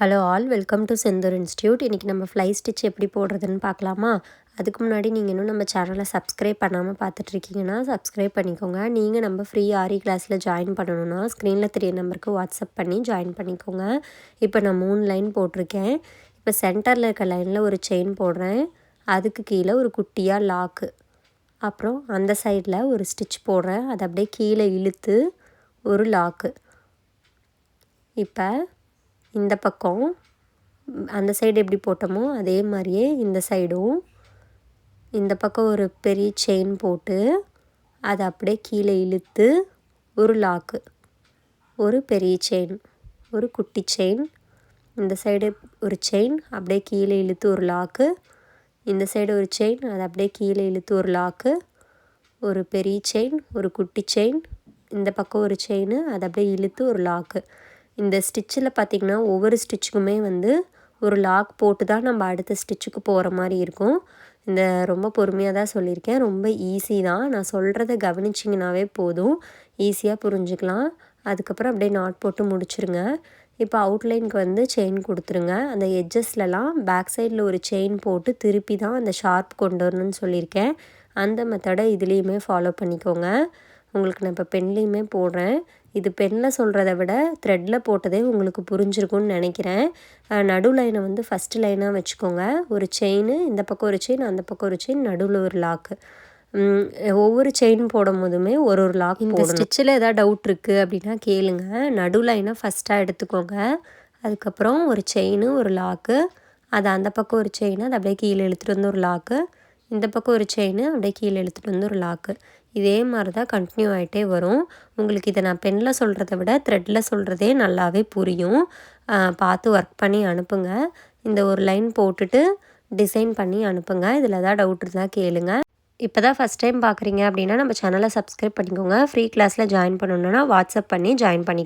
Hello all welcome to Senthur institute இன்றைக்கி நம்ம fly stitch எப்படி போடுறதுன்னு பார்க்கலாமா? அதுக்கு முன்னாடி நீங்கள் இன்னும் நம்ம சேனலை சப்ஸ்கிரைப் பண்ணாமல் பார்த்துட்ருக்கீங்கன்னா சப்ஸ்கிரைப் பண்ணிக்கோங்க. நீங்கள் நம்ம ஃப்ரீ ஆரி கிளாஸில் ஜாயின் பண்ணணுன்னா ஸ்க்ரீனில் தெரிய நம்பருக்கு வாட்ஸ்அப் பண்ணி ஜாயின் பண்ணிக்கோங்க. இப்போ நான் மூணு லைன் போட்டிருக்கேன். இப்போ சென்டரில் இருக்க லைனில் ஒரு செயின் போடுறேன். அதுக்கு கீழே ஒரு குட்டியாக லாக்கு அப்புறம் அந்த சைடில் ஒரு ஸ்டிச் போடுறேன். அதை அப்படியே கீழே இழுத்து ஒரு லாக்கு இப்போ இந்த பக்கம் அந்த சைடு எப்படி போட்டோமோ அதே மாதிரியே இந்த சைடும் இந்த பக்கம் ஒரு பெரிய செயின் போட்டு அதை அப்படியே கீழே இழுத்து ஒரு லாக்கு ஒரு பெரிய செயின் ஒரு குட்டி செயின் இந்த சைடு ஒரு செயின் அப்படியே கீழே இழுத்து ஒரு லாக்கு இந்த சைடு ஒரு செயின் அதை அப்படியே கீழே இழுத்து ஒரு லாக்கு ஒரு பெரிய செயின் ஒரு குட்டி செயின் இந்த பக்கம் ஒரு செயின் அதை அப்படியே இழுத்து ஒரு லாக்கு இந்த ஸ்டிச்சில் பார்த்திங்கன்னா ஒவ்வொரு ஸ்டிச்சுக்குமே வந்து ஒரு லாக் போட்டு தான் நம்ம அடுத்த ஸ்டிச்சுக்கு போகிற மாதிரி இருக்கும். இந்த ரொம்ப பொறுமையாக தான் சொல்லியிருக்கேன். ரொம்ப ஈஸி தான். நான் சொல்கிறத கவனிச்சிங்கனாவே போதும். ஈஸியாக புரிஞ்சுக்கலாம். அதுக்கப்புறம் அப்படியே நாட் போட்டு முடிச்சுருங்க. இப்போ அவுட்லைனுக்கு வந்து செயின் கொடுத்துருங்க. அந்த எட்ஜஸ்லலாம் பேக் சைடில் ஒரு செயின் போட்டு திருப்பி தான் அந்த ஷார்ப் கொண்டு வரணும்னு சொல்லியிருக்கேன். அந்த மெத்தடை இதுலேயுமே ஃபாலோ பண்ணிக்கோங்க. உங்களுக்கு நான் இப்போ பென்லேயுமே போடுறேன். இது பெனில் சொல்கிறத விட த்ரெட்டில் போட்டதே உங்களுக்கு புரிஞ்சிருக்கும்னு நினைக்கிறேன். நடு லைனை வந்து ஃபஸ்ட்டு லைனாக வச்சுக்கோங்க. ஒரு செயின் இந்த பக்கம் ஒரு செயின் அந்த பக்கம் ஒரு செயின் நடுவில் ஒரு லாக்கு ஒவ்வொரு செயின் போடும் போதுமே ஒரு ஒரு லாக் இந்த ஸ்டிச்சில் எதாவது டவுட் இருக்குது அப்படின்னா கேளுங்க. நடு லைனை ஃபஸ்ட்டாக எடுத்துக்கோங்க. அதுக்கப்புறம் ஒரு செயின் ஒரு லாக்கு அது அந்த பக்கம் ஒரு செயின் அதை அப்படியே கீழே இழுத்துட்டு வந்து ஒரு லாக்கு இந்த பக்கம் ஒரு செயின் அப்படியே கீழே இழுத்துட்டு வந்து ஒரு லாக்கு இதே மாதிரி தான் கண்டினியூ ஆகிட்டே வரும். உங்களுக்கு இதை நான் பெனில் சொல்கிறத விட த்ரெட்டில் சொல்கிறதே நல்லாவே புரியும். பார்த்து ஒர்க் பண்ணி அனுப்புங்க. இந்த ஒரு லைன் போட்டுட்டு டிசைன் பண்ணி அனுப்புங்க. இதில் ஏதாவது டவுட் இருந்தால் கேளுங்க. இப்போ தான் ஃபஸ்ட் டைம் பார்க்குறீங்க அப்படின்னா நம்ம சேனலை சப்ஸ்கிரைப் பண்ணிக்கோங்க. ஃப்ரீ கிளாஸில் ஜாயின் பண்ணணுன்னா வாட்ஸ்அப் பண்ணி ஜாயின் பண்ணி